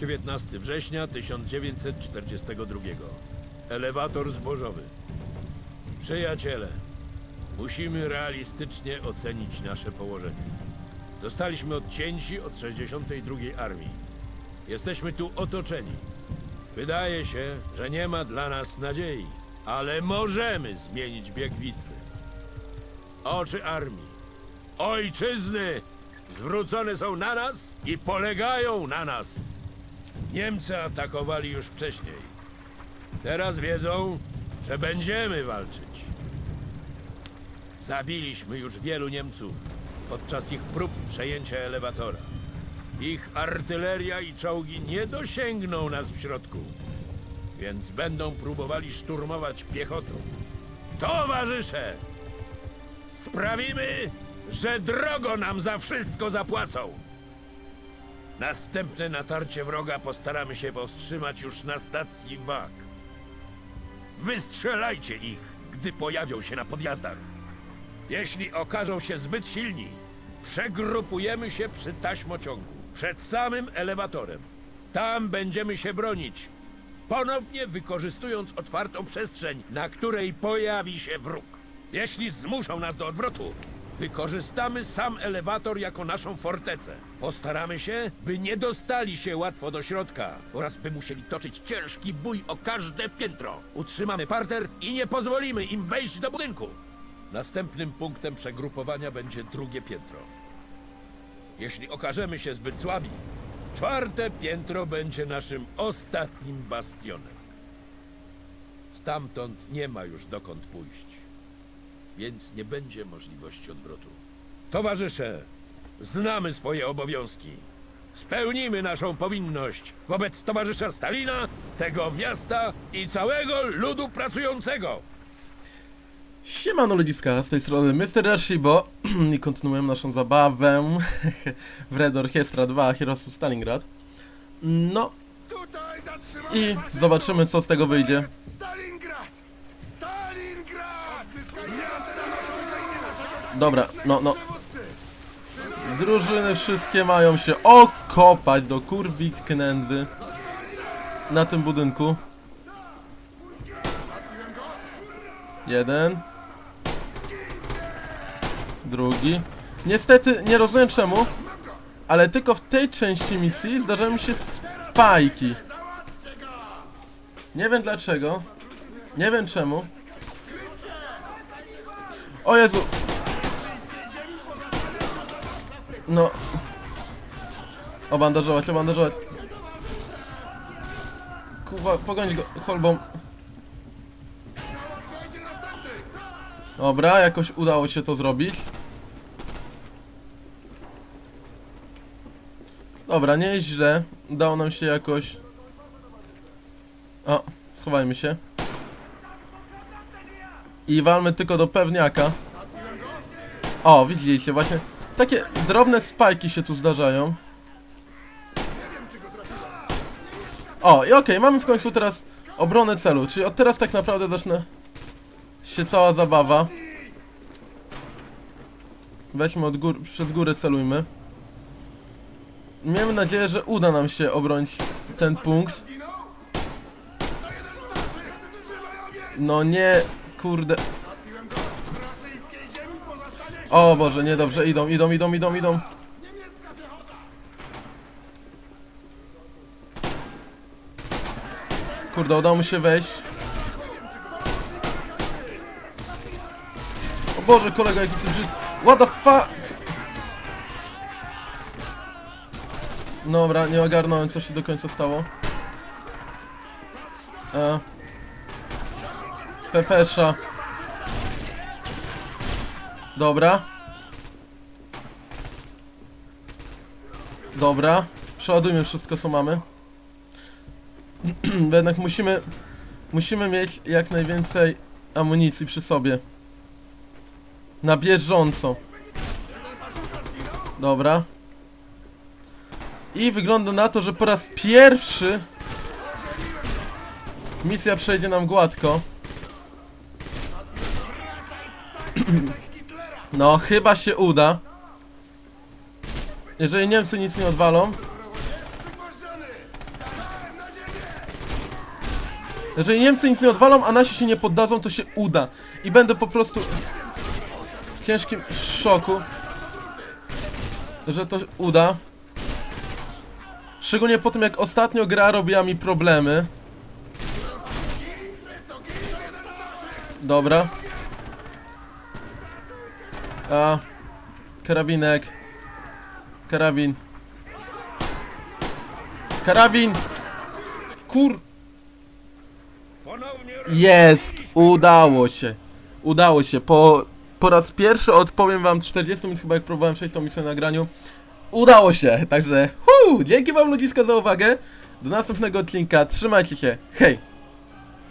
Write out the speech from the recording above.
19 września 1942. Elewator zbożowy. Przyjaciele, musimy realistycznie ocenić nasze położenie. Zostaliśmy odcięci od 62 Armii. Jesteśmy tu otoczeni. Wydaje się, że nie ma dla nas nadziei, ale możemy zmienić bieg bitwy. Oczy armii, ojczyzny zwrócone są na nas i polegają na nas. Niemcy atakowali już wcześniej. Teraz wiedzą, że będziemy walczyć. Zabiliśmy już wielu Niemców podczas ich prób przejęcia elewatora. Ich artyleria i czołgi nie dosięgną nas w środku, więc będą próbowali szturmować piechotą. Towarzysze! Sprawimy, że drogo nam za wszystko zapłacą! Następne natarcie wroga postaramy się powstrzymać już na stacji WAG. Wystrzelajcie ich, gdy pojawią się na podjazdach. Jeśli okażą się zbyt silni, przegrupujemy się przy taśmociągu, przed samym elewatorem. Tam będziemy się bronić, ponownie wykorzystując otwartą przestrzeń, na której pojawi się wróg. Jeśli zmuszą nas do odwrotu, wykorzystamy sam elewator jako naszą fortecę. Postaramy się, by nie dostali się łatwo do środka oraz by musieli toczyć ciężki bój o każde piętro. Utrzymamy parter i nie pozwolimy im wejść do budynku. Następnym punktem przegrupowania będzie drugie piętro. Jeśli okażemy się zbyt słabi, czwarte piętro będzie naszym ostatnim bastionem. Stamtąd nie ma już dokąd pójść, więc nie będzie możliwości odwrotu. Towarzysze, znamy swoje obowiązki. Spełnimy naszą powinność wobec towarzysza Stalina, tego miasta i całego ludu pracującego. Siemano ludziska, z tej strony Mr. Rashibo i kontynuujemy naszą zabawę w Red Orchestra 2 Heroes of Stalingrad. No i zobaczymy co z tego wyjdzie. Dobra, no, no. Drużyny wszystkie mają się okopać do kurwik knędzy na tym budynku. Jeden. Drugi. Niestety nie rozumiem czemu, ale tylko w tej części misji zdarzają mi się spajki. Nie wiem dlaczego. Nie wiem czemu. O Jezu! No. Obandażować, obandażować. Kuwa, pogonić go kolbą. Dobra, jakoś udało się to zrobić. Dobra, nie jest źle. Udało nam się jakoś... O, schowajmy się. I walmy tylko do pewniaka. O, widzieliście, właśnie takie drobne spajki się tu zdarzają. O, i okej, mamy w końcu teraz obronę celu, czyli od teraz tak naprawdę zaczyna się cała zabawa. Weźmy od gór, przez górę celujmy. Miejmy nadzieję, że uda nam się obronić ten punkt. No nie, kurde. O Boże, niedobrze, idą, idą, idą, idą, idą. Kurde, udało mu się wejść. O Boże, kolega, jaki ty brzydki. What the fuck? Dobra, nie ogarnąłem, co się do końca stało. E. Pepesza. Dobra. Dobra. Przeładujmy wszystko, co mamy. Bo jednak musimy musimy mieć jak najwięcej amunicji przy sobie. Na bieżąco. Dobra. I wygląda na to, że po raz pierwszy misja przejdzie nam gładko. No, chyba się uda. Jeżeli Niemcy nic nie odwalą. Jeżeli Niemcy nic nie odwalą, a nasi się nie poddadzą, to się uda. I będę po prostu w ciężkim szoku, że to uda. Szczególnie po tym, jak ostatnio gra robiła mi problemy. Dobra. A. Karabinek. Karabin. Karabin! Kur... Jest! Udało się. Udało się. Po, po raz pierwszy odpowiem wam 40 minut chyba jak próbowałem przejść tą misję na nagraniu. Udało się. Także huu, dzięki wam ludziska za uwagę. Do następnego odcinka. Trzymajcie się. Hej!